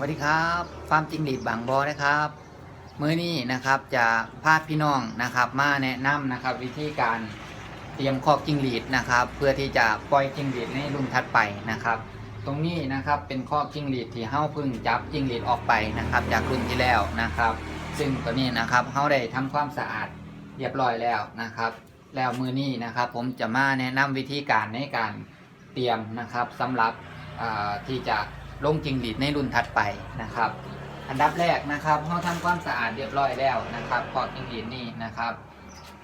วัสดีครับฟาร์มจิงหรีดบางบอนะครับ มื้อนี้นะครับจะพาพี่น้องนะครับ มาแนะนำนะครับ วิธีการเตรียมคอกจิงหรีดนะครับ เพื่อที่จะปล่อยจิงหรีดในรุ่นถัดไปนะครับ ตรงนี้นะครับเป็นคอกจิงหรีดที่เฮาพิ่งจับจิงหรีดออกไปนะครับ จากรุ่นที่แล้วนะครับ ซึ่งตัวนี้นะครับเฮาได้ทำความสะอาดเรียบร้อยแล้วนะครับ แล้วมือนี้นะครับ ผมจะมาแนะนำวิธีการในการเตรียมนะครับสำหรับที่จะ ลงจิงหรีดในรุ่นถัดไปนะครับ อันดับแรกนะครับเราทำความสะอาดเรียบร้อยแล้วนะครับคอกจิงหรีดนี่นะครับ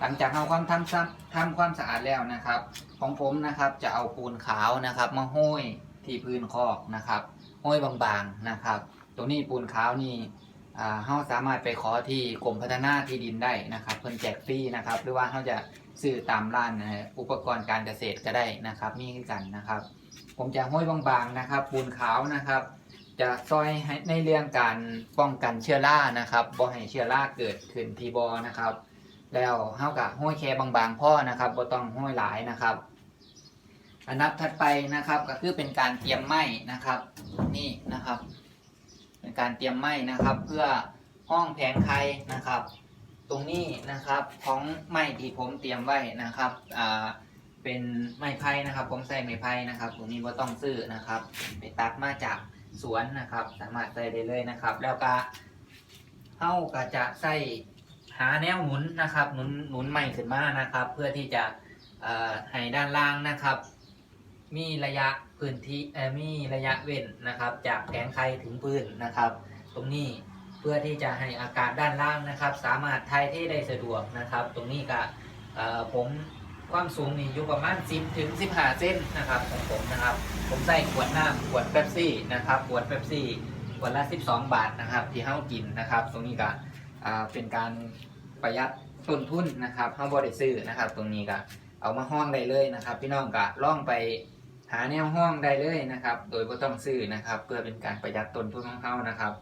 หลังจากเราความทำซ้ำทำความสะอาดแล้วนะครับ ของผมนะครับจะเอาปูนขาวนะครับ มาห้อยที่พื้นคอกนะครับห้อยบางๆนะครับ ตรงนี้ปูนขาวนี่อ่าเราสามารถไปขอที่กรมพัฒนาที่ดินได้นะครับเพิ่นแจกฟรีนะครับ หรือว่าเราจะซื้อตามร้านอุปกรณ์การเกษตรก็ได้นะครับ มีคือกันนะครับ ผมจะห้อยบางๆนะครับ ปูนขาวนะครับ จะซอยให้ในเรื่องการป้องกันเชื้อรานะครับบ่ให้เชื้อราเกิดขึ้นที่บอนะครับ แล้วเฮากับห้อยแค่บางๆพ่อนะครับบ่ต้องห้อยหลายนะครับอันดับถัดไปนะครับก็คือเป็นการเตรียมไม้นะครับ นี่นะครับ เป็นการเตรียมไม้นะครับ เพื่อห้องแผงไข่นะครับ ตรงนี้นะครับของไม้ที่ผมเตรียมไว้นะครับอ่า เป็นไม้ไผ่นะครับผมใส่ไม้ไผ่นะครับตรงนี้ว่าต้องซื้อนะครับ ไปตัดมาจากสวนนะครับ สามารถใส่ได้เลยนะครับ แล้วก็เฮาก็จะใส่หาแนวหนุนนะครับหนุนหนุนใหม่ขึ้นมานะครับ เพื่อที่จะให้ด้านล่างนะครับ มีระยะพื้นที่เอ่อมีระยะเว้นนะครับ จากแผงไข่ถึงพื้นนะครับ ตรงนี้เพื่อที่จะให้อากาศด้านล่างนะครับ สามารถถ่ายเทได้สะดวกนะครับ ตรงนี้ก็เออผม ความสูงนี่อยู่ประมาณ 10 ถึง 15 เซนนะครับของผมนะครับ ผมใส่ขวดน้ำขวดเป๊ปซี่นะครับขวดเป๊ปซี่ขวดละ 12 บาทนะครับ ที่เฮากินนะครับ ตรงนี้ก็เป็นการประหยัดต้นทุนนะครับเฮาบ่ได้ซื้อนะครับ ตรงนี้ก็เอามาห้องได้เลยนะครับ พี่น้องก็ล่องไปหาแนวห้องได้เลยนะครับ โดยบ่ต้องซื้อนะครับ เพื่อเป็นการประหยัดต้นทุนของเฮานะครับ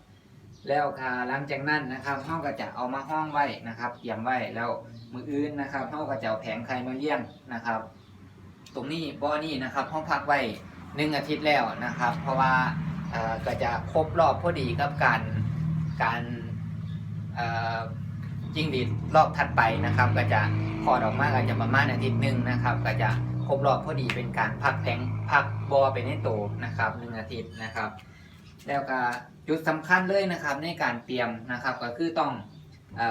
แล้วค่ะหลังจากนั้นนะครับเฮาก็จะเอามาห้องไว้นะครับเตรียมไว้แล้วมืออื่นนะครับเฮาก็จะเอาแผงไข่มาเลี้ยงนะครับ ตรงนี้บ่อนี่นะครับห้องพักไว้หนึ่งอาทิตย์แล้วนะครับ เพราะว่าก็จะครบรอบพอดีกับการการเอ่อจิ้งหรีรอบถัดไปนะครับ ก็จะคอดออกมาก็จะประมาณอาทิตย์หนึ่งนะครับ ก็จะครบรอบพอดีเป็นการพักแผงพักบอไปในโตนะครับหนึ่งอาทิตย์นะครับ แล้วก็ จุดสำคัญเลยนะครับในการเตรียมนะครับก็คือต้องอ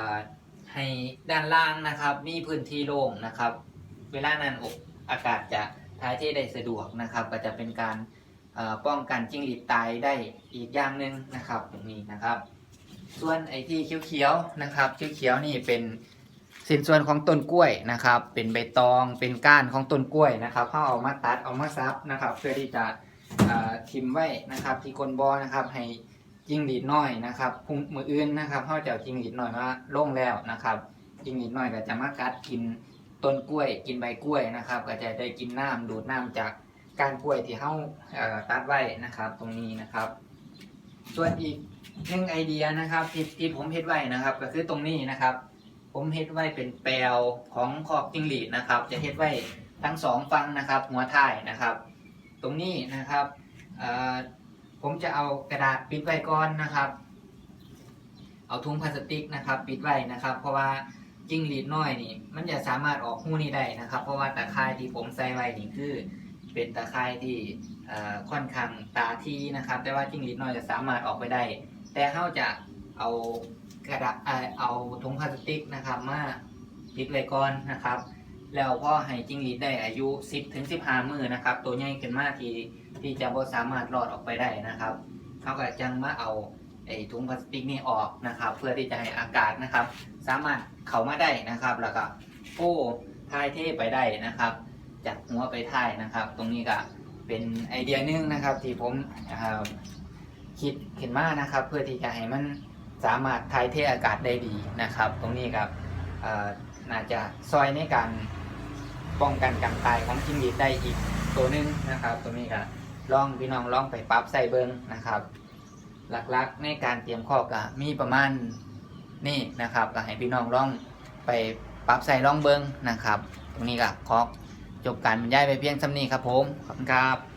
ให้ด้านล่างนะครับมีพื้นที่โล่งนะครับ เวลานั้นอกอากาศจะถ่ายเทได้สะดวกนะครับ ก็จะเป็นการป้องกันจิ้งหรีดตายได้อีกอย่างหนึ่งนะครับตรงนี้นะครับ ส่วนไอ้ที่เขียวๆนะครับเขียวๆนี่เป็นสินส่วนของต้นกล้วยนะครับ เป็นใบตองเป็นก้านของต้นกล้วยนะครับเขาเอามาตัดเอามาซับนะครับ เพื่อที่จะทิมไว้นะครับ ที่ก้นบอนะครับให้ จิงหรีดน้อยนะครับพุงมืออื่นนะครับเขาจะเอาจิงหรีดน้อยมาล่งแล้วนะครับจิงหรีดน้อยก็จะมากัดกินต้นกล้วย กินใบกล้วยนะครับ ก็จะได้กินน้ำดูดน้ำจากก้านกล้วยที่เขาตัดไว้นะครับ ตรงนี้นะครับ ส่วนอีกหนึ่งไอเดียนะครับที่ที่ผมเฮ็ดไว้นะครับ ก็คือตรงนี้นะครับ ผมเฮ็ดไว้เป็นแปลวของขอบจิงหรีดนะครับ จะเฮ็ดไว้ทั้งสองฝั่งนะครับ หัวท้ายนะครับ ตรงนี้นะครับ ผมจะเอากระดาษปิดไว้ก่อนนะครับ เอาถุงพลาสติกนะครับ ปิดไว้นะครับ เพราะว่าจิ้งหรีดน้อยนี่ มันจะสามารถออกหู้นี้ได้นะครับ เพราะว่าตะข่ายที่ผมใส่ไว้นี่คือ เป็นตะข่ายที่ค่อนข้างตาทีนะครับ แต่ว่าจิ้งหรีดน้อยจะสามารถออกไปได้ แต่เขาจะเอากระดาษเอาถุงพลาสติกนะครับ มาปิดไว้ก่อนนะครับ แล้วพอให้จิ้งหรีดได้อายุ 10ถึง15 มือนะครับ ตัวใหญ่ขึ้นมากที ที่จะบ่สามารถรอดออกไปได้นะครับเขาก็จังมาเอาไอ้ถุงพลาสติกนี่ออกนะครับ เพื่อที่จะให้อากาศนะครับ สามารถเข้ามาได้นะครับ แล้วก็โอ้ทายเทไปได้นะครับ จากหัวไปท้ายนะครับ ตรงนี้ก็เป็นไอเดียหนึงนะครับ ที่ผมคิดขึ้นมานะครับ เพื่อที่จะให้มันสามารถทายเทอากาศได้ดีนะครับ ตรงนี้ครับเอ่อน่าจะซอยในการป้องกันการตายของจิ้งหรีดได้อีกตัวหนึงนะครับ ตัวนี้ก็ ลองพี่น้องลองไปปรับใส่เบิงนะครับ หลักๆในการเตรียมข้อกะมีประมาณนี่นะครับก็ให้พี่น้องลองไปปรับใส่ลองเบิงนะครับ ตรงนี้ก็ขอจบการบรรยายไปเพียงสำนี้ครับผมขอบคุณครับ